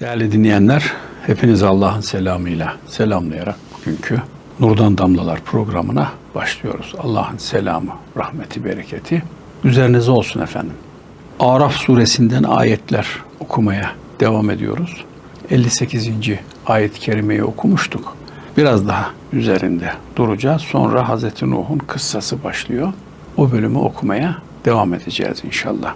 Değerli dinleyenler, hepiniz Allah'ın selamıyla selamlayarak bugünkü Nurdan Damlalar programına başlıyoruz. Allah'ın selamı, rahmeti, bereketi üzerinize olsun efendim. Araf suresinden ayetler okumaya devam ediyoruz. 58. ayet-i kerimeyi okumuştuk. Biraz daha üzerinde duracağız. Sonra Hazreti Nuh'un kıssası başlıyor. O bölümü okumaya devam edeceğiz inşallah.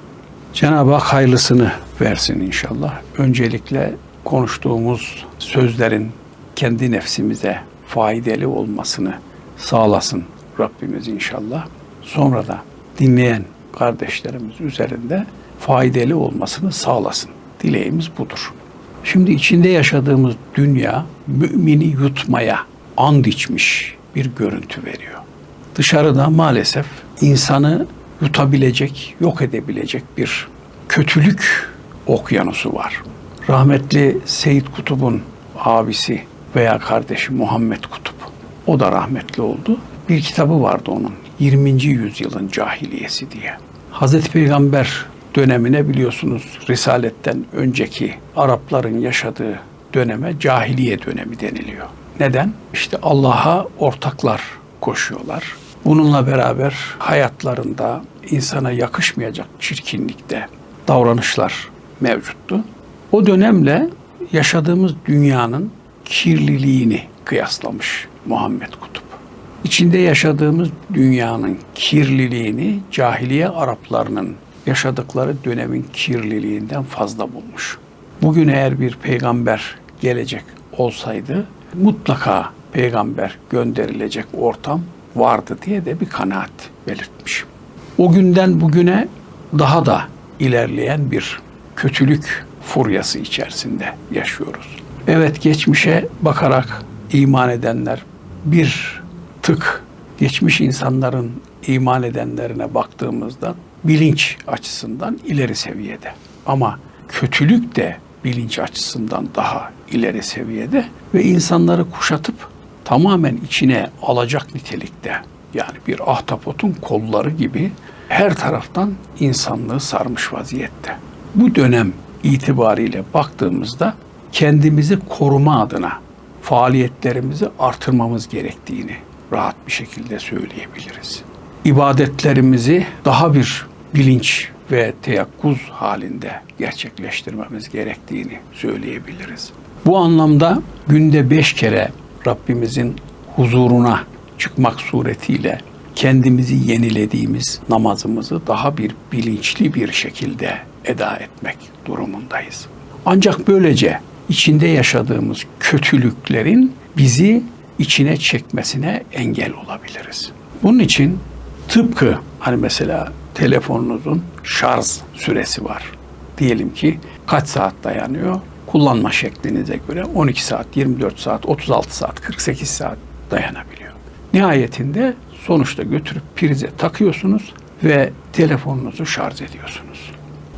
Cenab-ı Hak hayırlısını versin inşallah. Öncelikle konuştuğumuz sözlerin kendi nefsimize faydalı olmasını sağlasın Rabbimiz inşallah. Sonra da dinleyen kardeşlerimiz üzerinde faydalı olmasını sağlasın. Dileğimiz budur. Şimdi içinde yaşadığımız dünya mümini yutmaya and içmiş bir görüntü veriyor. Dışarıda maalesef insanı yutabilecek, yok edebilecek bir kötülük okyanusu var. Rahmetli Seyit Kutup'un abisi veya kardeşi Muhammed Kutup. O da rahmetli oldu. Bir kitabı vardı onun. 20. yüzyılın cahiliyesi diye. Hazreti Peygamber dönemine biliyorsunuz Risaletten önceki Arapların yaşadığı döneme cahiliye dönemi deniliyor. Neden? İşte Allah'a ortaklar koşuyorlar. Bununla beraber hayatlarında insana yakışmayacak çirkinlikte davranışlar mevcuttu. O dönemle yaşadığımız dünyanın kirliliğini kıyaslamış Muhammed Kutup. İçinde yaşadığımız dünyanın kirliliğini cahiliye Araplarının yaşadıkları dönemin kirliliğinden fazla bulmuş. Bugün eğer bir peygamber gelecek olsaydı mutlaka peygamber gönderilecek ortam vardı diye de bir kanaat belirtmiş. O günden bugüne daha da ilerleyen bir kötülük furyası içerisinde yaşıyoruz. Evet geçmişe bakarak iman edenler bir tık geçmiş insanların iman edenlerine baktığımızda bilinç açısından ileri seviyede. Ama kötülük de bilinç açısından daha ileri seviyede ve insanları kuşatıp tamamen içine alacak nitelikte. Yani bir ahtapotun kolları gibi her taraftan insanlığı sarmış vaziyette. Bu dönem itibariyle baktığımızda kendimizi koruma adına faaliyetlerimizi artırmamız gerektiğini rahat bir şekilde söyleyebiliriz. İbadetlerimizi daha bir bilinç ve teyakkuz halinde gerçekleştirmemiz gerektiğini söyleyebiliriz. Bu anlamda günde beş kere Rabbimizin huzuruna çıkmak suretiyle kendimizi yenilediğimiz namazımızı daha bir bilinçli bir şekilde eda etmek durumundayız. Ancak böylece içinde yaşadığımız kötülüklerin bizi içine çekmesine engel olabiliriz. Bunun için tıpkı hani mesela telefonunuzun şarj süresi var. Diyelim ki kaç saat dayanıyor? Kullanma şeklinize göre 12 saat, 24 saat, 36 saat, 48 saat dayanabiliyor. Nihayetinde sonuçta götürüp prize takıyorsunuz ve telefonunuzu şarj ediyorsunuz.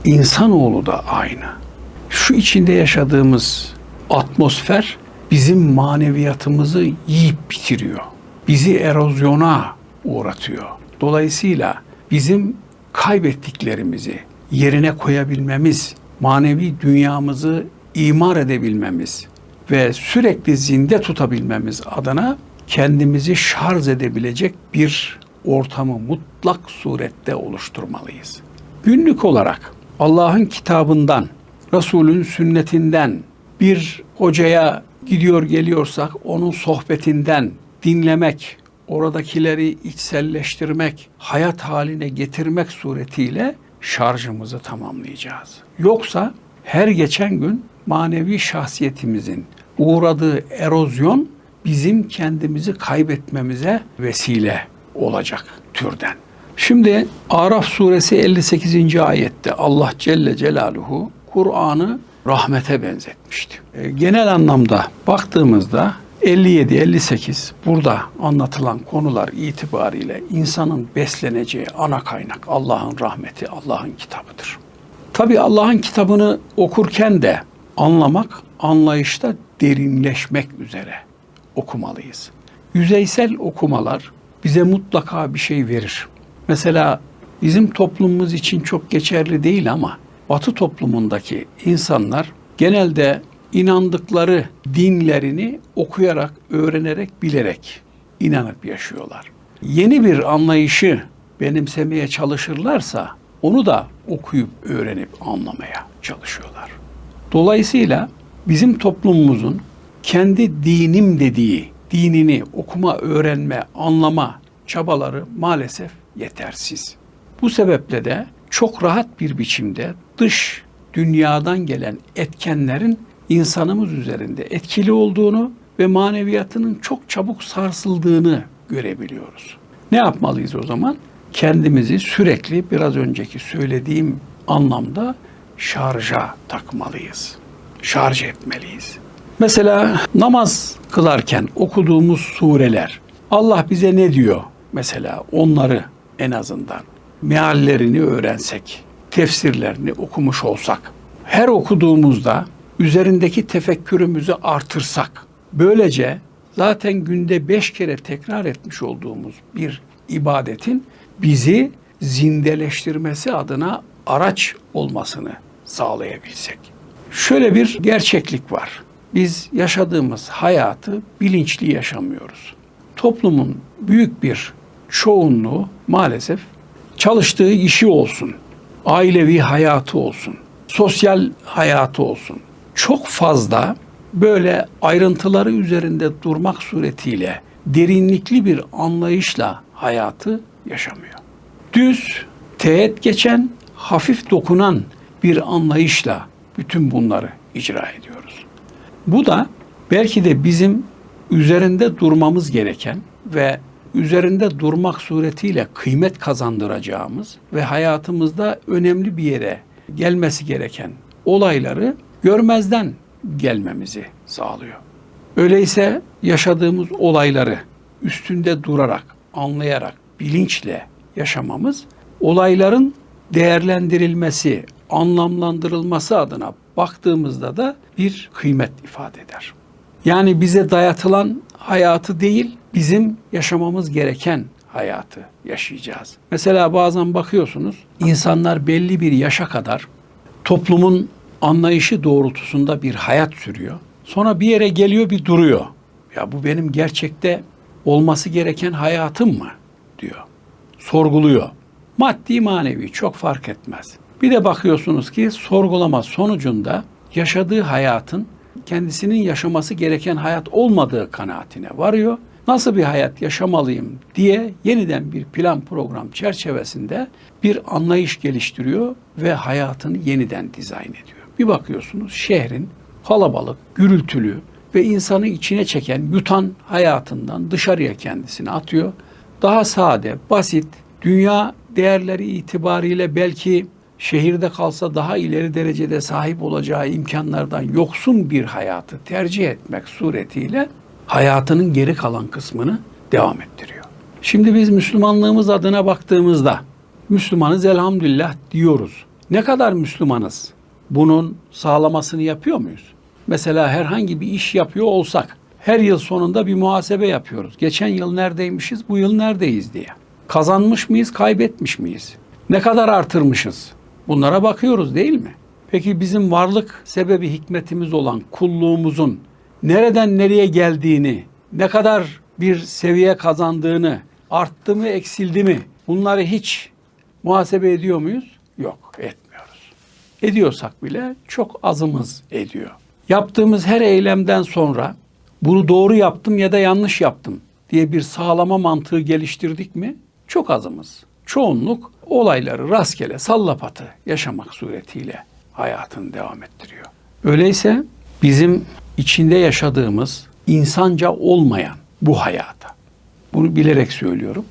İnsanoğlu da aynı. Şu içinde yaşadığımız atmosfer bizim maneviyatımızı yiyip bitiriyor. Bizi erozyona uğratıyor. Dolayısıyla bizim kaybettiklerimizi yerine koyabilmemiz, manevi dünyamızı imar edebilmemiz ve sürekli zinde tutabilmemiz adına kendimizi şarj edebilecek bir ortamı mutlak surette oluşturmalıyız. Günlük olarak Allah'ın kitabından, Resulün sünnetinden bir hocaya gidiyor geliyorsak onun sohbetinden dinlemek, oradakileri içselleştirmek, hayat haline getirmek suretiyle şarjımızı tamamlayacağız. Yoksa her geçen gün manevi şahsiyetimizin uğradığı erozyon bizim kendimizi kaybetmemize vesile olacak türden. Şimdi Araf suresi 58. ayette Allah Celle Celaluhu Kur'an'ı rahmete benzetmişti. E, genel anlamda baktığımızda 57-58 burada anlatılan konular itibariyle insanın besleneceği ana kaynak Allah'ın rahmeti, Allah'ın kitabıdır. Tabi Allah'ın kitabını okurken de anlamak, anlayışta derinleşmek üzere okumalıyız. Yüzeysel okumalar bize mutlaka bir şey verir. Mesela bizim toplumumuz için çok geçerli değil ama Batı toplumundaki insanlar genelde inandıkları dinlerini okuyarak, öğrenerek, bilerek inanıp yaşıyorlar. Yeni bir anlayışı benimsemeye çalışırlarsa onu da okuyup öğrenip anlamaya çalışıyorlar. Dolayısıyla bizim toplumumuzun kendi dinim dediği dinini okuma, öğrenme, anlama çabaları maalesef yetersiz. Bu sebeple de çok rahat bir biçimde dış dünyadan gelen etkenlerin insanımız üzerinde etkili olduğunu ve maneviyatının çok çabuk sarsıldığını görebiliyoruz. Ne yapmalıyız o zaman? Kendimizi sürekli biraz önceki söylediğim anlamda şarja takmalıyız. Şarj etmeliyiz. Mesela namaz kılarken okuduğumuz sureler Allah bize ne diyor? Mesela onları en azından meallerini öğrensek, tefsirlerini okumuş olsak, her okuduğumuzda üzerindeki tefekkürümüzü artırsak, böylece zaten günde beş kere tekrar etmiş olduğumuz bir ibadetin bizi zindeleştirmesi adına araç olmasını sağlayabilsek. Şöyle bir gerçeklik var. Biz yaşadığımız hayatı bilinçli yaşamıyoruz. Toplumun büyük bir çoğunluğu maalesef çalıştığı işi olsun, ailevi hayatı olsun, sosyal hayatı olsun. Çok fazla böyle ayrıntıları üzerinde durmak suretiyle derinlikli bir anlayışla hayatı yaşamıyor. Düz, teğet geçen, hafif dokunan bir anlayışla bütün bunları icra ediyoruz. Bu da belki de bizim üzerinde durmamız gereken ve üzerinde durmak suretiyle kıymet kazandıracağımız ve hayatımızda önemli bir yere gelmesi gereken olayları görmezden gelmemizi sağlıyor. Öyleyse yaşadığımız olayları üstünde durarak, anlayarak, bilinçle yaşamamız olayların değerlendirilmesi, anlamlandırılması adına baktığımızda da bir kıymet ifade eder. Yani bize dayatılan hayatı değil, bizim yaşamamız gereken hayatı yaşayacağız. Mesela bazen bakıyorsunuz insanlar belli bir yaşa kadar toplumun anlayışı doğrultusunda bir hayat sürüyor. Sonra bir yere geliyor bir duruyor. Ya bu benim gerçekte olması gereken hayatım mı diyor. Sorguluyor. Maddi manevi çok fark etmez. Bir de bakıyorsunuz ki sorgulama sonucunda yaşadığı hayatın kendisinin yaşaması gereken hayat olmadığı kanaatine varıyor. Nasıl bir hayat yaşamalıyım diye yeniden bir plan program çerçevesinde bir anlayış geliştiriyor ve hayatını yeniden dizayn ediyor. Bir bakıyorsunuz şehrin kalabalık, gürültülü ve insanı içine çeken, yutan hayatından dışarıya kendisini atıyor. Daha sade, basit, dünya değerleri itibariyle belki şehirde kalsa daha ileri derecede sahip olacağı imkanlardan yoksun bir hayatı tercih etmek suretiyle hayatının geri kalan kısmını devam ettiriyor. Şimdi biz Müslümanlığımız adına baktığımızda Müslümanız elhamdülillah diyoruz. Ne kadar Müslümanız? Bunun sağlamasını yapıyor muyuz? Mesela herhangi bir iş yapıyor olsak her yıl sonunda bir muhasebe yapıyoruz. Geçen yıl neredeymişiz, bu yıl neredeyiz diye. Kazanmış mıyız, kaybetmiş miyiz? Ne kadar artırmışız? Bunlara bakıyoruz değil mi? Peki bizim varlık sebebi hikmetimiz olan kulluğumuzun nereden nereye geldiğini, ne kadar bir seviye kazandığını, arttı mı, eksildi mi bunları hiç muhasebe ediyor muyuz? Yok, etmiyoruz. Ediyorsak bile çok azımız ediyor. Yaptığımız her eylemden sonra bunu doğru yaptım ya da yanlış yaptım diye bir sağlama mantığı geliştirdik mi? Çok azımız. Çoğunluk olayları rastgele sallapatı yaşamak suretiyle hayatını devam ettiriyor. Öyleyse bizim içinde yaşadığımız insanca olmayan bu hayata, bunu bilerek söylüyorum,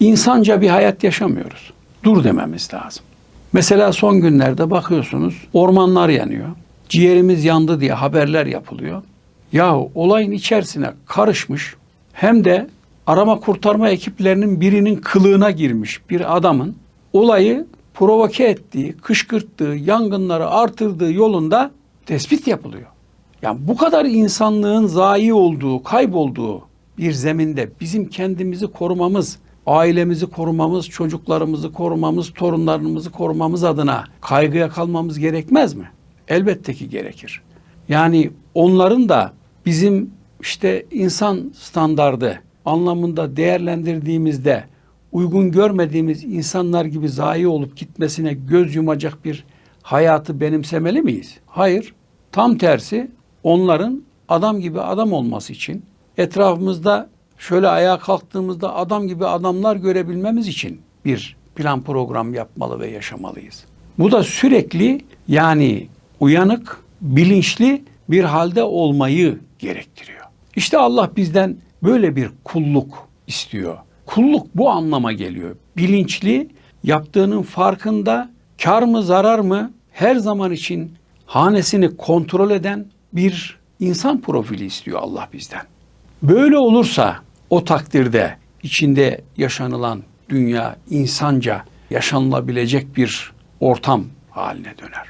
insanca bir hayat yaşamıyoruz. Dur dememiz lazım. Mesela son günlerde bakıyorsunuz ormanlar yanıyor. Ciğerimiz yandı diye haberler yapılıyor. Ya olayın içerisine karışmış hem de arama kurtarma ekiplerinin birinin kılığına girmiş bir adamın olayı provoke ettiği, kışkırttığı, yangınları artırdığı yolunda tespit yapılıyor. Yani bu kadar insanlığın zayi olduğu, kaybolduğu bir zeminde bizim kendimizi korumamız, ailemizi korumamız, çocuklarımızı korumamız, torunlarımızı korumamız adına kaygıya kalmamız gerekmez mi? Elbette ki gerekir. Yani onların da bizim işte insan standardı anlamında değerlendirdiğimizde uygun görmediğimiz insanlar gibi zayi olup gitmesine göz yumacak bir hayatı benimsemeli miyiz? Hayır. Tam tersi onların adam gibi adam olması için etrafımızda şöyle ayağa kalktığımızda adam gibi adamlar görebilmemiz için bir plan program yapmalı ve yaşamalıyız. Bu da sürekli yani uyanık, bilinçli bir halde olmayı gerektiriyor. İşte Allah bizden böyle bir kulluk istiyor. Kulluk bu anlama geliyor. Bilinçli, yaptığının farkında, kar mı zarar mı her zaman için hanesini kontrol eden bir insan profili istiyor Allah bizden. Böyle olursa o takdirde içinde yaşanılan dünya insanca yaşanılabilecek bir ortam haline döner.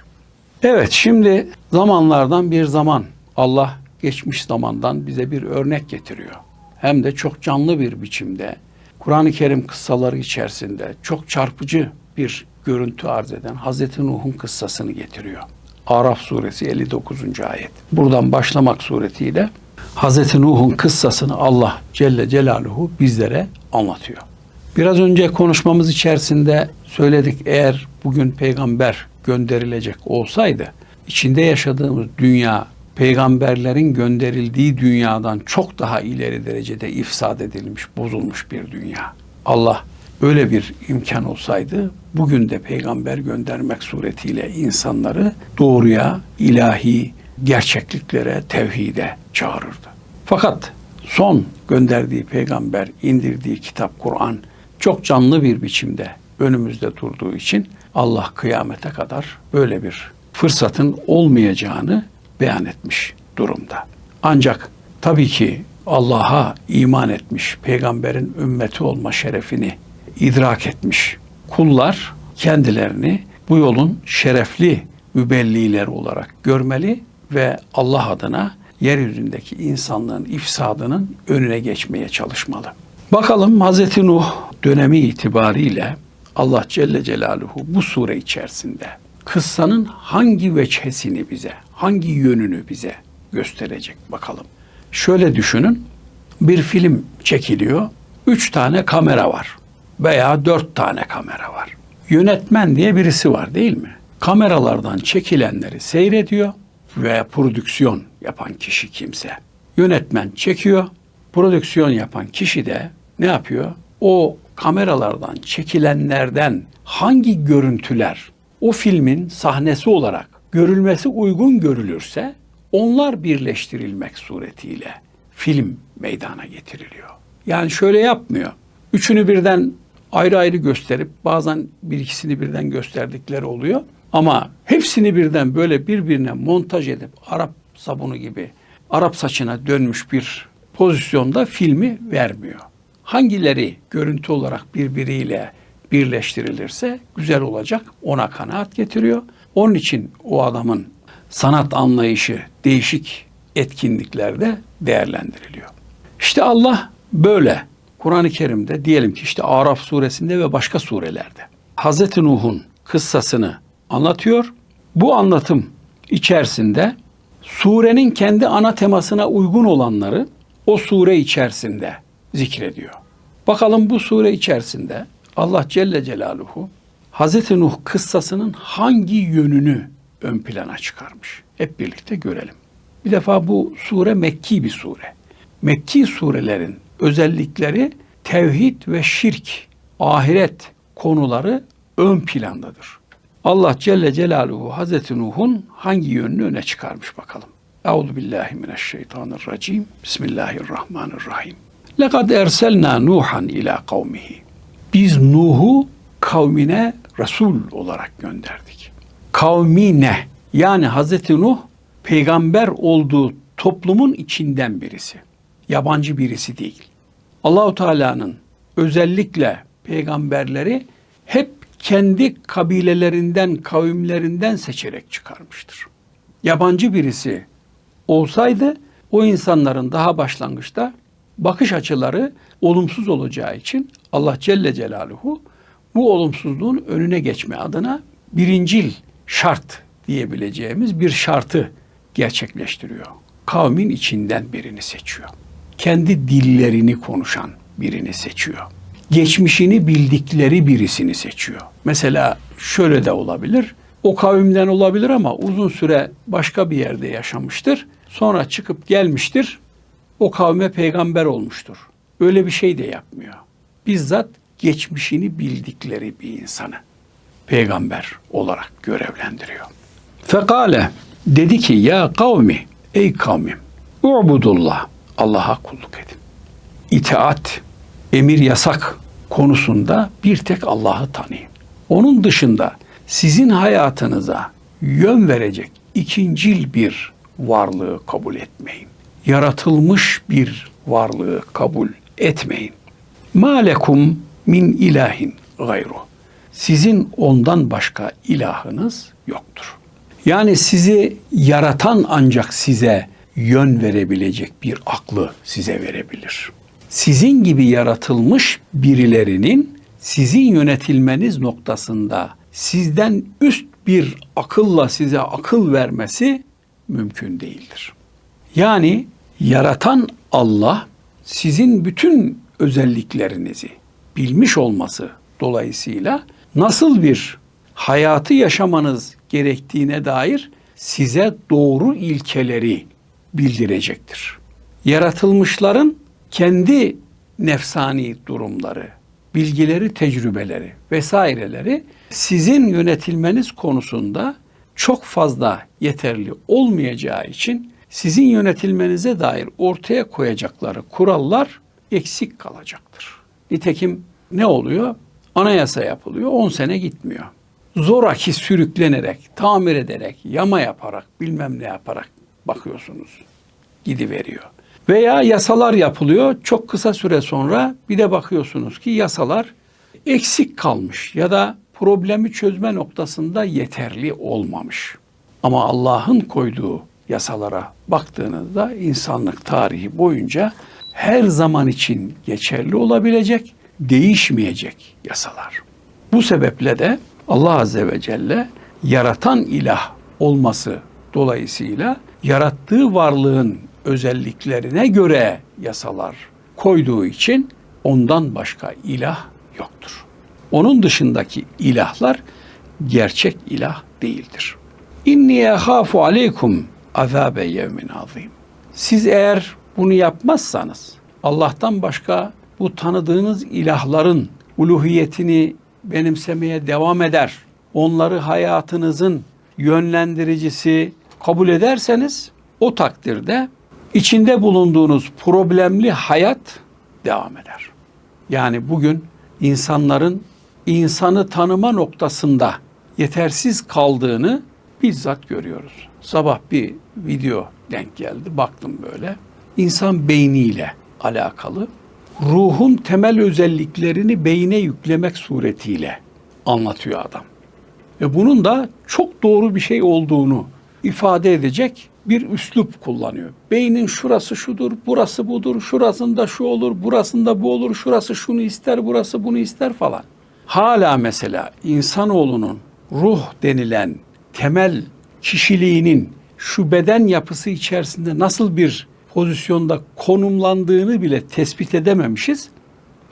Evet şimdi zamanlardan bir zaman Allah geçmiş zamandan bize bir örnek getiriyor. Hem de çok canlı bir biçimde Kur'an-ı Kerim kıssaları içerisinde çok çarpıcı bir görüntü arz eden Hazreti Nuh'un kıssasını getiriyor. Araf suresi 59. ayet. Buradan başlamak suretiyle Hazreti Nuh'un kıssasını Allah Celle Celaluhu bizlere anlatıyor. Biraz önce konuşmamız içerisinde söyledik eğer bugün peygamber gönderilecek olsaydı içinde yaşadığımız dünya peygamberlerin gönderildiği dünyadan çok daha ileri derecede ifsad edilmiş, bozulmuş bir dünya. Allah öyle bir imkan olsaydı bugün de peygamber göndermek suretiyle insanları doğruya, ilahi gerçekliklere, tevhide çağırırdı. Fakat son gönderdiği peygamber, indirdiği kitap Kur'an çok canlı bir biçimde önümüzde durduğu için Allah kıyamete kadar böyle bir fırsatın olmayacağını beyan etmiş durumda. Ancak tabii ki Allah'a iman etmiş, peygamberin ümmeti olma şerefini idrak etmiş kullar kendilerini bu yolun şerefli mübellileri olarak görmeli ve Allah adına yeryüzündeki insanlığın ifsadının önüne geçmeye çalışmalı. Bakalım Hz. Nuh dönemi itibariyle Allah Celle Celaluhu bu sure içerisinde kıssanın hangi veçhesini bize, hangi yönünü bize gösterecek bakalım. Şöyle düşünün, bir film çekiliyor, üç tane kamera var veya dört tane kamera var. Yönetmen diye birisi var değil mi? Kameralardan çekilenleri seyrediyor veya prodüksiyon yapan kişi kimse. Yönetmen çekiyor, prodüksiyon yapan kişi de ne yapıyor? O kameralardan çekilenlerden hangi görüntüler o filmin sahnesi olarak görülmesi uygun görülürse onlar birleştirilmek suretiyle film meydana getiriliyor. Yani şöyle yapmıyor. Üçünü birden ayrı ayrı gösterip bazen bir ikisini birden gösterdikleri oluyor. Ama hepsini birden böyle birbirine montaj edip Arap sabunu gibi Arap saçına dönmüş bir pozisyonda filmi vermiyor. Hangileri görüntü olarak birbiriyle birleştirilirse güzel olacak ona kanaat getiriyor. Onun için o adamın sanat anlayışı değişik etkinliklerde değerlendiriliyor. İşte Allah böyle Kur'an-ı Kerim'de diyelim ki işte Araf suresinde ve başka surelerde Hazreti Nuh'un kıssasını anlatıyor. Bu anlatım içerisinde surenin kendi ana temasına uygun olanları o sure içerisinde zikrediyor. Bakalım bu sure içerisinde Allah Celle Celaluhu Hazreti Nuh kıssasının hangi yönünü ön plana çıkarmış? Hep birlikte görelim. Bir defa bu sure Mekki bir sure. Mekki surelerin özellikleri tevhid ve şirk, ahiret konuları ön plandadır. Allah Celle Celaluhu Hazreti Nuh'un hangi yönünü öne çıkarmış bakalım. Euzu billahi mineşşeytanirracim. Bismillahirrahmanirrahim. Lekad erselna Nuhan ila kavmihi. Biz Nuh'u kavmine Resul olarak gönderdik. Kavmine yani Hazreti Nuh peygamber olduğu toplumun içinden birisi. Yabancı birisi değil. Allahu Teala'nın özellikle peygamberleri hep kendi kabilelerinden, kavimlerinden seçerek çıkarmıştır. Yabancı birisi olsaydı o insanların daha başlangıçta bakış açıları olumsuz olacağı için Allah Celle Celaluhu bu olumsuzluğun önüne geçme adına birincil şart diyebileceğimiz bir şartı gerçekleştiriyor. Kavmin içinden birini seçiyor. Kendi dillerini konuşan birini seçiyor. Geçmişini bildikleri birisini seçiyor. Mesela şöyle de olabilir. O kavimden olabilir ama uzun süre başka bir yerde yaşamıştır. Sonra çıkıp gelmiştir. O kavme peygamber olmuştur. Öyle bir şey de yapmıyor. Bizzat geçmişini bildikleri bir insanı peygamber olarak görevlendiriyor. Fekale dedi ki ya kavmi ey kavmim ubudullah Allah'a kulluk edin. İtaat, emir yasak konusunda bir tek Allah'ı tanıyın. Onun dışında sizin hayatınıza yön verecek ikincil bir varlığı kabul etmeyin. Yaratılmış bir varlığı kabul etmeyin. Malekum min ilahin gayru. Sizin ondan başka ilahınız yoktur. Yani sizi yaratan ancak size yön verebilecek bir aklı size verebilir. Sizin gibi yaratılmış birilerinin sizin yönetilmeniz noktasında sizden üst bir akılla size akıl vermesi mümkün değildir. Yani yaratan Allah sizin bütün özelliklerinizi bilmiş olması dolayısıyla nasıl bir hayatı yaşamanız gerektiğine dair size doğru ilkeleri bildirecektir. Yaratılmışların kendi nefsani durumları, bilgileri, tecrübeleri vesaireleri sizin yönetilmeniz konusunda çok fazla yeterli olmayacağı için sizin yönetilmenize dair ortaya koyacakları kurallar eksik kalacaktır. Nitekim ne oluyor? Anayasa yapılıyor, 10 sene gitmiyor. Zoraki sürüklenerek, tamir ederek, yama yaparak, bilmem ne yaparak bakıyorsunuz. Gidiveriyor. Veya yasalar yapılıyor. Çok kısa süre sonra bir de bakıyorsunuz ki yasalar eksik kalmış ya da problemi çözme noktasında yeterli olmamış. Ama Allah'ın koyduğu yasalara baktığınızda insanlık tarihi boyunca her zaman için geçerli olabilecek, değişmeyecek yasalar. Bu sebeple de Allah Azze ve Celle yaratan ilah olması dolayısıyla yarattığı varlığın özelliklerine göre yasalar koyduğu için ondan başka ilah yoktur. Onun dışındaki ilahlar gerçek ilah değildir. İnni yahâfu aleykum azabe yevmin azim. Siz eğer bunu yapmazsanız Allah'tan başka bu tanıdığınız ilahların uluhiyetini benimsemeye devam eder. Onları hayatınızın yönlendiricisi kabul ederseniz o takdirde içinde bulunduğunuz problemli hayat devam eder. Yani bugün insanların insanı tanıma noktasında yetersiz kaldığını bizzat görüyoruz. Sabah bir video denk geldi. Baktım böyle. İnsan beyniyle alakalı ruhun temel özelliklerini beyne yüklemek suretiyle anlatıyor adam. Ve bunun da çok doğru bir şey olduğunu ifade edecek bir üslup kullanıyor. Beynin şurası şudur, burası budur, şurasında şu olur, burasında bu olur, şurası şunu ister, burası bunu ister falan. Hala mesela insanoğlunun ruh denilen temel kişiliğinin şu beden yapısı içerisinde nasıl bir pozisyonda konumlandığını bile tespit edememişiz.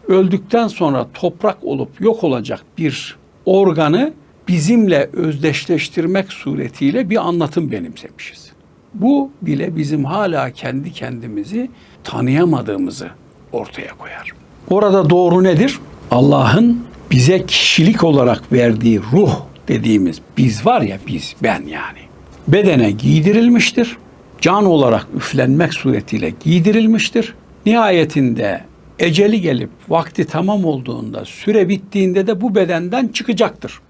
Öldükten sonra toprak olup yok olacak bir organı bizimle özdeşleştirmek suretiyle bir anlatım benimsemişiz. Bu bile bizim hala kendi kendimizi tanıyamadığımızı ortaya koyar. Orada doğru nedir? Allah'ın bize kişilik olarak verdiği ruh dediğimiz biz var ya biz ben yani bedene giydirilmiştir. Can olarak üflenmek suretiyle giydirilmiştir. Nihayetinde eceli gelip vakti tamam olduğunda süre bittiğinde de bu bedenden çıkacaktır.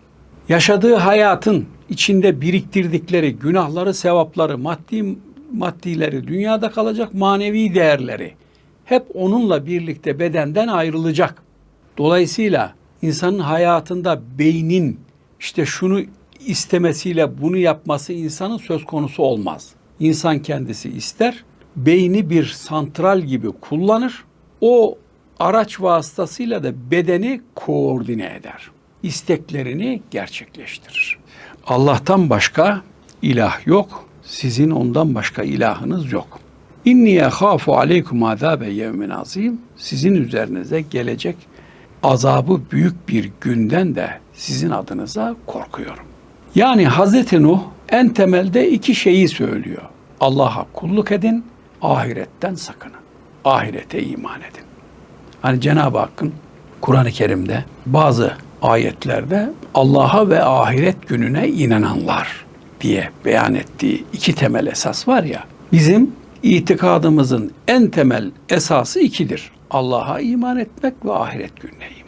Yaşadığı hayatın içinde biriktirdikleri günahları, sevapları, maddi maddileri dünyada kalacak, manevi değerleri hep onunla birlikte bedenden ayrılacak. Dolayısıyla insanın hayatında beynin işte şunu istemesiyle bunu yapması insanın söz konusu olmaz. İnsan kendisi ister, beyni bir santral gibi kullanır. O araç vasıtasıyla da bedeni koordine eder. İsteklerini gerçekleştirir. Allah'tan başka ilah yok. Sizin ondan başka ilahınız yok. İnniye hafu aleykum azabe yevmin azim. Sizin üzerinize gelecek azabı büyük bir günden de sizin adınıza korkuyorum. Yani Hazreti Nuh en temelde iki şeyi söylüyor. Allah'a kulluk edin, ahiretten sakının. Ahirete iman edin. Hani Cenab-ı Hakk'ın Kur'an-ı Kerim'de bazı ayetlerde Allah'a ve ahiret gününe inananlar diye beyan ettiği iki temel esas var ya. Bizim itikadımızın en temel esası ikidir. Allah'a iman etmek ve ahiret gününe.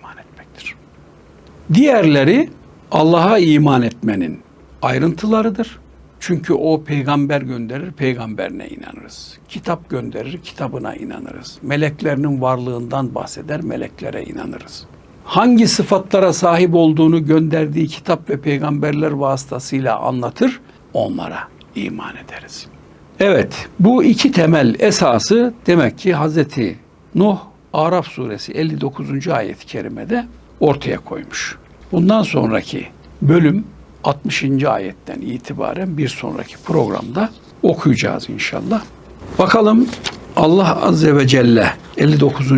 Diğerleri Allah'a iman etmenin ayrıntılarıdır. Çünkü o peygamber gönderir, peygamberine inanırız. Kitap gönderir, kitabına inanırız. Meleklerinin varlığından bahseder, meleklere inanırız. Hangi sıfatlara sahip olduğunu gönderdiği kitap ve peygamberler vasıtasıyla anlatır, onlara iman ederiz. Evet, bu iki temel esası demek ki Hazreti Nuh Araf suresi 59. ayet-i kerimede ortaya koymuş. Bundan sonraki bölüm 60. ayetten itibaren bir sonraki programda okuyacağız inşallah. Bakalım Allah Azze ve Celle 59.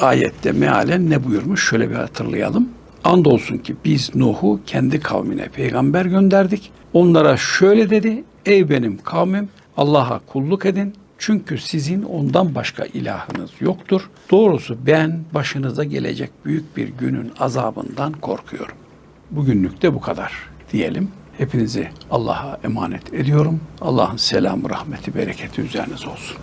ayette mealen ne buyurmuş? Şöyle bir hatırlayalım. Andolsun ki biz Nuh'u kendi kavmine peygamber gönderdik. Onlara şöyle dedi. Ey benim kavmim Allah'a kulluk edin. Çünkü sizin ondan başka ilahınız yoktur. Doğrusu ben başınıza gelecek büyük bir günün azabından korkuyorum. Bugünlük de bu kadar diyelim. Hepinizi Allah'a emanet ediyorum. Allah'ın selamı, rahmeti, bereketi üzerinize olsun.